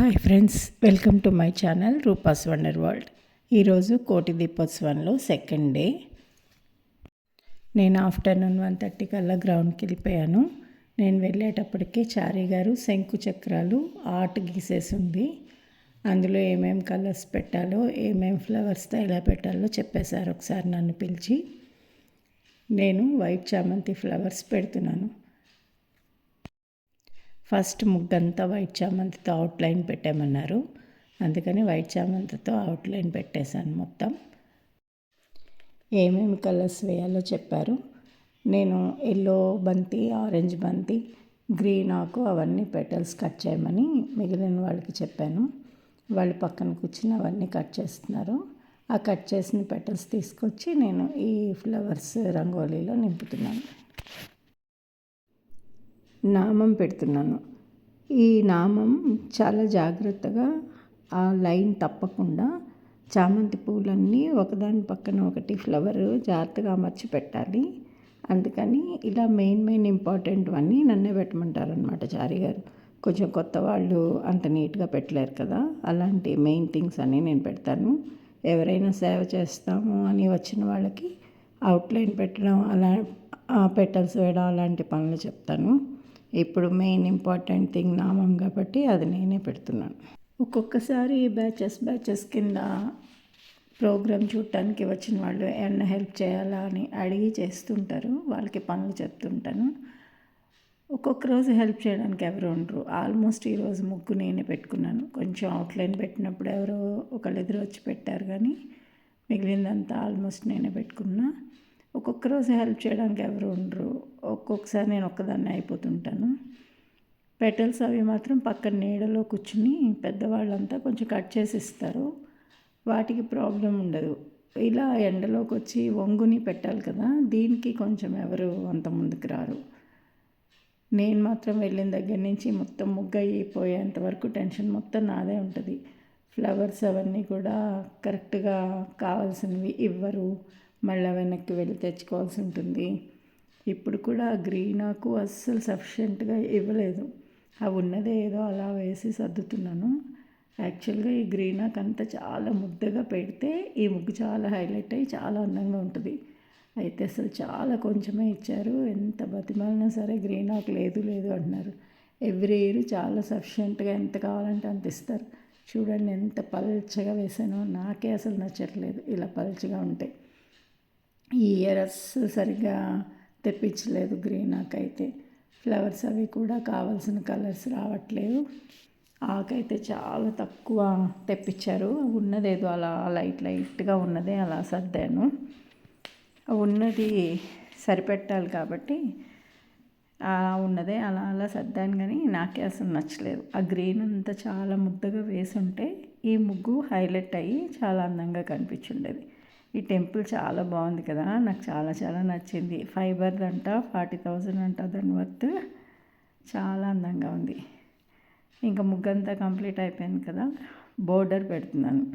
Hi friends welcome to my channel Rupa's wonder world ఈరోజు కోటి దీపోత్సవంలో సెకండ్ డే నేను ఆఫ్టర్నూన్ వన్ థర్టీ కల్లా గ్రౌండ్కి వెళ్ళిపోయాను. నేను వెళ్ళేటప్పటికే చారీ గారు శంకు చక్రాలు ఆర్ట్ గీసేసి ఉంది. అందులో ఏమేం కలర్స్ పెట్టాలో ఏమేం ఫ్లవర్స్తో ఎలా పెట్టాలో చెప్పేశారు ఒకసారి నన్ను పిలిచి. నేను వైట్ చామంతి ఫ్లవర్స్ పెడుతున్నాను. ఫస్ట్ ముగ్గంతా వైట్ చామంతితో అవుట్లైన్ పెట్టామన్నారు అందుకని వైట్ చామంతితో అవుట్లైన్ పెట్టేశాను మొత్తం. ఏమేమి కలర్స్ వేయాలో చెప్పారు. నేను ఎల్లో బంతి ఆరెంజ్ బంతి గ్రీన్ ఆకు అవన్నీ పెటల్స్ కట్ చేయమని మిగిలిన వాళ్ళకి చెప్పాను. వాళ్ళు పక్కన కూర్చుని అవన్నీ కట్ చేస్తున్నారు. ఆ కట్ చేసిన పెటల్స్ తీసుకొచ్చి నేను ఈ ఫ్లవర్స్ రంగోలీలో నింపుతున్నాను. నామం పెడుతున్నాను. ఈ నామం చాలా జాగ్రత్తగా ఆ లైన్ తప్పకుండా చామంతి పూలన్నీ ఒకదాని పక్కన ఒకటి ఫ్లవర్ జాగ్రత్తగా అమర్చి పెట్టాలి అందుకని ఇలా మెయిన్ మెయిన్ ఇంపార్టెంట్ అన్నీ నన్నే పెట్టమంటారు అనమాట చారి గారు. కొంచెం కొత్త వాళ్ళు అంత నీట్గా పెట్టలేరు కదా అలాంటి మెయిన్ థింగ్స్ అన్నీ నేను పెడతాను. ఎవరైనా సేవ చేస్తాము అని వచ్చిన వాళ్ళకి అవుట్లైన్ పెట్టడం అలా పెట్టల్స్ వేయడం అలాంటి పనులు చెప్తాను. ఇప్పుడు మెయిన్ ఇంపార్టెంట్ థింగ్ నామం కాబట్టి అది నేనే పెడుతున్నాను. ఒక్కొక్కసారి బ్యాచెస్ బ్యాచెస్ కింద ప్రోగ్రామ్ చూడటానికి వచ్చిన వాళ్ళు ఏమన్నా హెల్ప్ చేయాలా అని అడిగి చేస్తుంటారు వాళ్ళకి పనులు చెప్తుంటాను. ఒక్కొక్క రోజు హెల్ప్ చేయడానికి ఎవరు ఉండరు. ఆల్మోస్ట్ ఈరోజు ముగ్గు నేనే పెట్టుకున్నాను. కొంచెం అవుట్లైన్ పెట్టినప్పుడు ఎవరో ఒకళ్ళు ఎదురు వచ్చి పెట్టారు కానీ మిగిలిందంతా ఆల్మోస్ట్ నేనే పెట్టుకున్నా. ఒక్కొక్క రోజు హెల్ప్ చేయడానికి ఎవరు ఉండరు. ఒక్కొక్కసారి నేను ఒక్కదాన్ని అయిపోతుంటాను. పెటల్స్ అవి మాత్రం పక్కన నీడలో కూర్చుని పెద్దవాళ్ళంతా కొంచెం కట్ చేసి ఇస్తారు వాటికి ప్రాబ్లం ఉండదు. ఇలా ఎండలోకి వచ్చి వంగుని పెట్టాలి కదా దీనికి కొంచెం ఎవరు అంత ముందుకు రారు. నేను మాత్రం వెళ్ళిన దగ్గర నుంచి మొత్తం ముగ్గ అయిపోయేంత వరకు టెన్షన్ మొత్తం నాదే ఉంటుంది. ఫ్లవర్స్ అవన్నీ కూడా కరెక్ట్గా కావాల్సినవి ఇవ్వరు. మళ్ళీ వెనక్కి వెళ్ళి తెచ్చుకోవాల్సి ఉంటుంది. ఇప్పుడు కూడా గ్రీన్ ఆకు అస్సలు సఫిషియెంట్గా ఇవ్వలేదు. అవి ఉన్నదే ఏదో అలా వేసి సర్దుతున్నాను. యాక్చువల్గా ఈ గ్రీన్ ఆకు అంతా చాలా ముద్దగా పెడితే ఈ ముగ్గు చాలా హైలైట్ అయ్యి చాలా అందంగా ఉంటుంది. అయితే అసలు చాలా కొంచెమే ఇచ్చారు. ఎంత బతిమాలినా సరే గ్రీన్ ఆకు లేదు లేదు అంటున్నారు. ఎవ్రీ ఇయర్ చాలా సఫిషియెంట్గా ఎంత కావాలంటే అంత ఇస్తారు. చూడండి ఎంత పల్చగా వేసానో నాకే అసలు నచ్చట్లేదు. ఇలా పల్చగా ఉంటాయి ఈ ఇయర్స్ సరిగ్గా తెప్పించలేదు గ్రీన్ ఆకైతే ఫ్లవర్స్ అవి కూడా కావాల్సిన కలర్స్ రావట్లేదు. ఆకైతే చాలా తక్కువ తెప్పించారు. ఉన్నదేదో అలా లైట్ లైట్గా ఉన్నదే అలా సర్దాను. ఉన్నది సరిపెట్టాలి కాబట్టి అలా ఉన్నదే అలా అలా సర్దాను కానీ నాకే అసలు నచ్చలేదు. ఆ గ్రీన్ అంతా చాలా ముద్దగా వేసి ఉంటే ఈ ముగ్గు హైలైట్ అయ్యి చాలా అందంగా కనిపించుండేది. ఈ టెంపుల్ చాలా బాగుంది కదా నాకు చాలా చాలా నచ్చింది. ఫైబర్ అంట ఫార్టీ థౌజండ్ అంట దాని వర్త్. చాలా అందంగా ఉంది. ఇంకా ముగ్గంతా కంప్లీట్ అయిపోయింది కదా బోర్డర్ పెడుతున్నాను.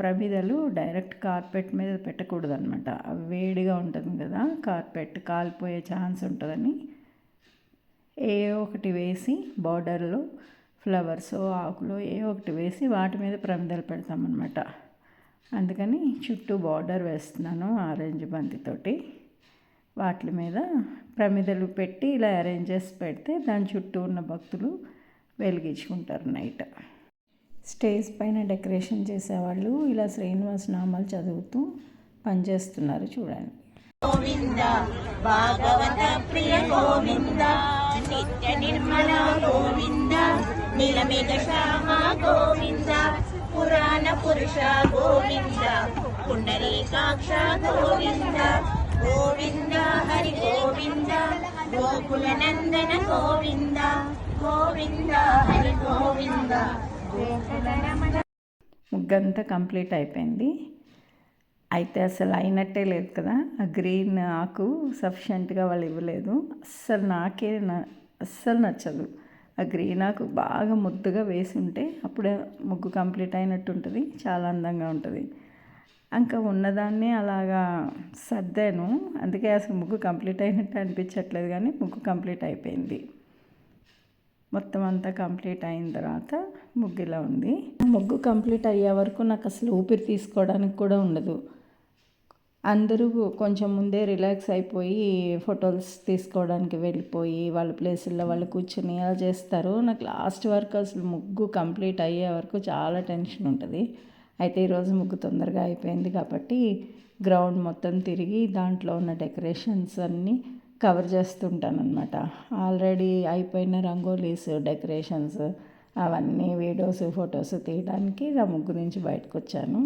ప్రమిదలు డైరెక్ట్ కార్పెట్ మీద పెట్టకూడదు అనమాట వేడిగా ఉంటుంది కదా కార్పెట్ కాలిపోయే ఛాన్స్ ఉంటుందని ఏ ఒకటి వేసి బార్డర్లో ఫ్లవర్స్ ఆకులు ఏ ఒకటి వేసి వాటి మీద ప్రమిదలు పెడతామన్నమాట. అందుకని చుట్టూ బార్డర్ వేస్తున్నాను ఆరెంజ్ బంతితోటి. వాటి మీద ప్రమిదలు పెట్టి ఇలా అరేంజ్ చేసి పెడితే దాని చుట్టూ ఉన్న భక్తులు వెలిగించుకుంటారు నైట్. స్టేజ్ పైన డెకరేషన్ చేసేవాళ్ళు ఇలా శ్రీనివాస్ నామాలు చదువుతూ పనిచేస్తున్నారు చూడండి. గోవింద భాగవత ప్రియ గోవింద నిత్య నిర్మల గోవింద నిలమిగ శ్యామ గోవింద. పురాణ పురుష గోవింద పుండరీకాక్ష గోవింద గోవింద హరి గోవింద గోకుల నందన గోవింద గోవింద హరి గోవింద. ముగ్గంతా కంప్లీట్ అయిపోయింది. అయితే అసలు అయినట్టే లేదు కదా ఆ గ్రీన్ ఆకు సఫిషియెంట్గా వాళ్ళు ఇవ్వలేదు. అస్సలు నాకే అస్సలు నచ్చదు. ఆ గ్రీన్ ఆకు బాగా ముద్దుగా వేసి ఉంటే అప్పుడే ముగ్గు కంప్లీట్ అయినట్టు ఉంటుంది చాలా అందంగా ఉంటుంది. ఇంకా ఉన్నదాన్ని అలాగా సర్దాను అందుకే అసలు ముగ్గు కంప్లీట్ అయినట్టు అనిపించట్లేదు కానీ ముగ్గు కంప్లీట్ అయిపోయింది. మొత్తం అంతా కంప్లీట్ అయిన తర్వాత ముగ్గు ఇలా ఉంది. ముగ్గు కంప్లీట్ అయ్యే వరకు నాకు అసలు ఊపిరి తీసుకోవడానికి కూడా ఉండదు. అందరూ కొంచెం ముందే రిలాక్స్ అయిపోయి ఫొటోస్ తీసుకోవడానికి వెళ్ళిపోయి వాళ్ళ ప్లేసుల్లో వాళ్ళు కూర్చొని అలా చేస్తారు. నాకు లాస్ట్ వరకు అసలు ముగ్గు కంప్లీట్ అయ్యే వరకు చాలా టెన్షన్ ఉంటుంది. అయితే ఈరోజు ముగ్గు తొందరగా అయిపోయింది కాబట్టి గ్రౌండ్ మొత్తం తిరిగి దాంట్లో ఉన్న డెకరేషన్స్ అన్నీ కవర్ చేస్తుంటానమాట ఆల్రెడీ అయిపోయిన రంగోలీస్ డెకరేషన్స్ అవన్నీ వీడియోస్ ఫొటోస్ తీయడానికి ఆ ముగ్గు నుంచి బయటకు వచ్చాను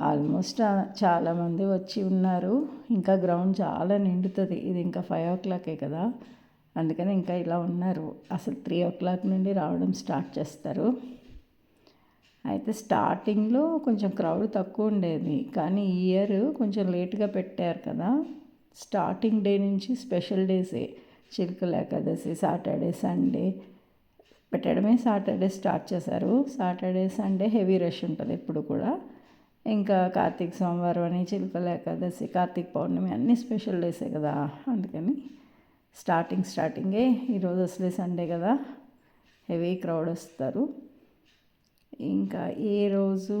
ఆల్మోస్ట్ చాలామంది వచ్చి ఉన్నారు. ఇంకా గ్రౌండ్ చాలా నిండుతుంది. ఇది ఇంకా ఫైవ్ ఓ క్లాకే కదా. అందుకని ఇంకా ఇలా ఉన్నారు. అసలు త్రీ ఓ క్లాక్ నుండి రావడం స్టార్ట్ చేస్తారు. అయితే స్టార్టింగ్లో కొంచెం క్రౌడ్ తక్కువ ఉండేది. కానీ ఈ ఇయర్ కొంచెం లేట్గా పెట్టారు కదా. స్టార్టింగ్ డే నుంచి స్పెషల్ డేసే. Chilukala Ekadashi Saturday Sunday. పెట్టడమే సాటర్డే స్టార్ట్ చేశారు. సాటర్డే సండే హెవీ రష్ ఉంటుంది ఎప్పుడు కూడా. ఇంకా కార్తీక సోమవారం అని చిలుకల ఏకాదశి కార్తీక పౌర్ణమి అన్ని స్పెషల్ డేసే కదా. అందుకని స్టార్టింగ్ స్టార్టింగే ఈరోజు అసలే సండే కదా. హెవీ క్రౌడ్ వస్తారు. ఇంకా ఏ రోజు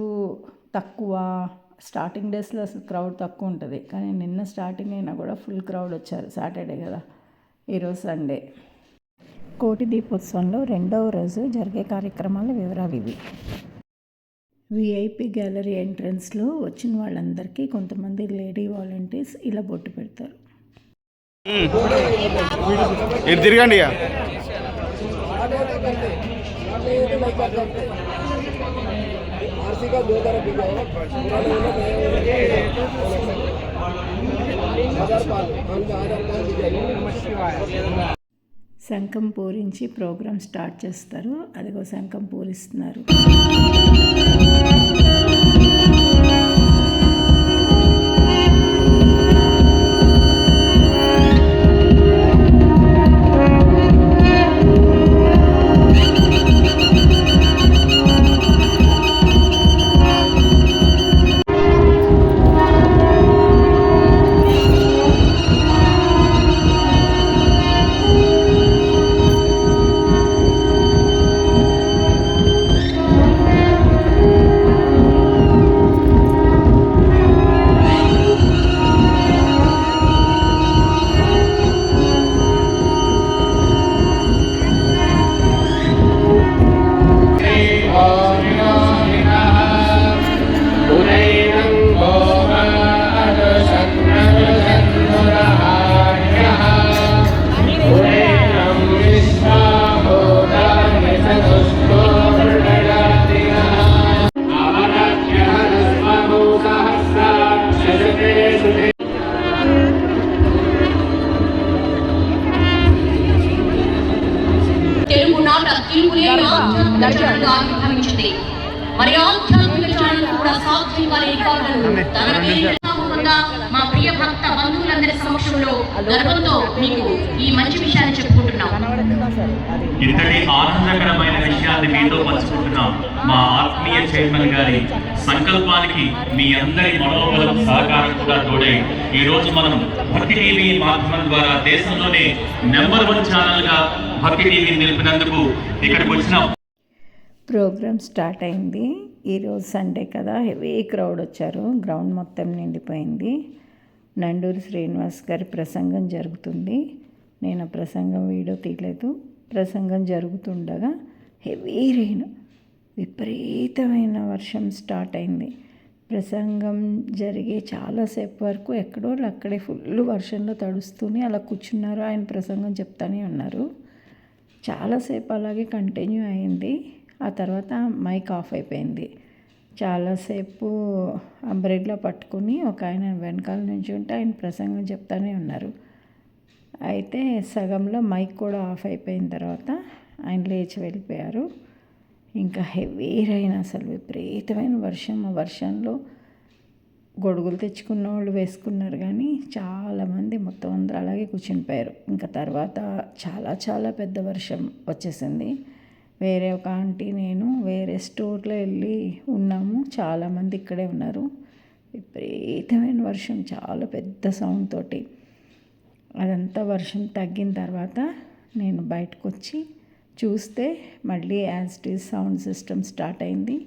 తక్కువ స్టార్టింగ్ డేస్లో అసలు క్రౌడ్ తక్కువ ఉంటుంది. కానీ నిన్న స్టార్టింగ్ అయినా కూడా ఫుల్ క్రౌడ్ వచ్చారు. సాటర్డే కదా. ఈరోజు సండే కోటి దీపోత్సవంలో రెండవ రోజు జరిగే కార్యక్రమాల వివరాలు ఇవి. విఐపి గ్యాలరీ ఎంట్రన్స్లో వచ్చిన వాళ్ళందరికీ కొంతమంది లేడీ వాలంటీర్స్ ఇలా బొట్టు పెడతారు. తిరగండి శంఖం పూరించి ప్రోగ్రామ్ స్టార్ట్ చేస్తారు. అదిగో శంఖం పూరిస్తున్నారు. నాట తెలుగులేని ఆధ్యాత్మిక ఆవిర్భవించింది. మరి ఆధ్యాత్మిక ఛానల్ కూడా సాధ్యం కాలేని కారణం తన పూర్వకంగా మా ప్రియ భక్త బంధువులందరి సమక్షంలో గర్వంతో మీకు ఈ మంచి విషయాన్ని చెప్పుకుంటున్నాం. ఇంతటి ఆనందకరమైన విషయాన్ని మీతో పంచుకుంటున్నాం మా ఆత్మీయ చైర్మన్ గారి సంకల్పానికి మీ అందరి మనోబలం సహకారం కూడా తోడై ఈ రోజు మనం భక్తి టీవీ మాధ్యమం ద్వారా దేశంలోనే నెంబర్ వన్ ఛానల్గా భక్తి టీవీ నిలిపినందుకు ఇక్కడికి వచ్చిన. ప్రోగ్రామ్ స్టార్ట్ అయింది. ఈరోజు సండే కదా హెవీ క్రౌడ్ వచ్చారు. గ్రౌండ్ మొత్తం నిండిపోయింది. నండూరి శ్రీనివాస్ గారి ప్రసంగం జరుగుతుంది. నేను ఆ ప్రసంగం వీడియో తీయలేదు. ప్రసంగం జరుగుతుండగా హెవీ రెయిన్ విపరీతమైన వర్షం స్టార్ట్ అయింది. ప్రసంగం జరిగే చాలాసేపు వరకు ఎక్కడో వాళ్ళు అక్కడే ఫుల్ వర్షంలో తడుస్తూనే అలా కూర్చున్నారు. ఆయన ప్రసంగం చెప్తానే ఉన్నారు. చాలాసేపు అలాగే కంటిన్యూ అయింది. ఆ తర్వాత మైక్ ఆఫ్ అయిపోయింది. చాలాసేపు అంబ్రెడ్లో పట్టుకుని ఒక ఆయన వెనకాల నుంచి ఉంటే ఆయన ప్రసంగం చెప్తానే ఉన్నారు. అయితే సగంలో మైక్ కూడా ఆఫ్ అయిపోయిన తర్వాత ఆయన లేచి వెళ్ళిపోయారు. ఇంకా హెవీ రైన్ అసలు విపరీతమైన వర్షం. ఆ వర్షంలో గొడుగులు తెచ్చుకున్న వాళ్ళు వేసుకున్నారు కానీ చాలామంది మొత్తం అందరూ అలాగే కూర్చునిపోయారు ఇంకా తర్వాత చాలా చాలా పెద్ద వర్షం వచ్చేసింది. వేరే ఒక ఆంటీ నేను వేరే స్టోర్లో వెళ్ళి ఉన్నాము. చాలామంది ఇక్కడే ఉన్నారు. విపరీతమైన వర్షం చాలా పెద్ద సౌండ్ తోటి. అదంతా వర్షం తగ్గిన తర్వాత నేను బయటకు వచ్చి చూస్తే మళ్ళీ as it is sound system start అయింది.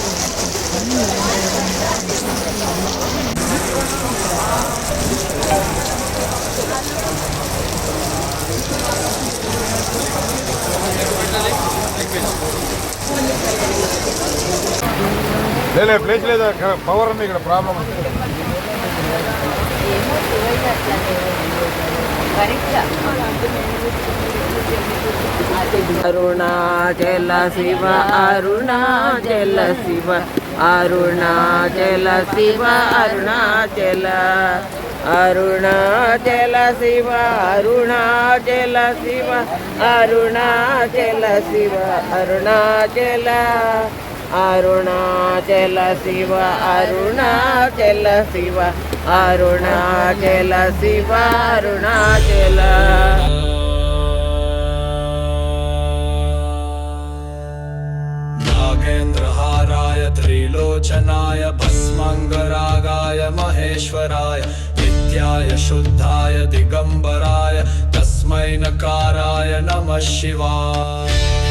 లేదు ప్లేస్ లేదు పవర్ ఉంది ఇక్కడ ప్రాబ్లం అరుణాచల శివ అరుణాచల శివ అరుణాచల శివ అరుణాచల. అరుణాచల శివ అరుణాచల శివ అరుణాచల శివ అరుణాచల. अरुणाचल शिव अरुणाचल शिव अरुणाचल। शिव अरुणाचल नागेन्द्रहाराय त्रिलोचनाय भस्मङ्गरागाय महेश्वराय नित्याय शुद्धाय दिगम्बराय तस्मै नकाराय नमः शिवाय।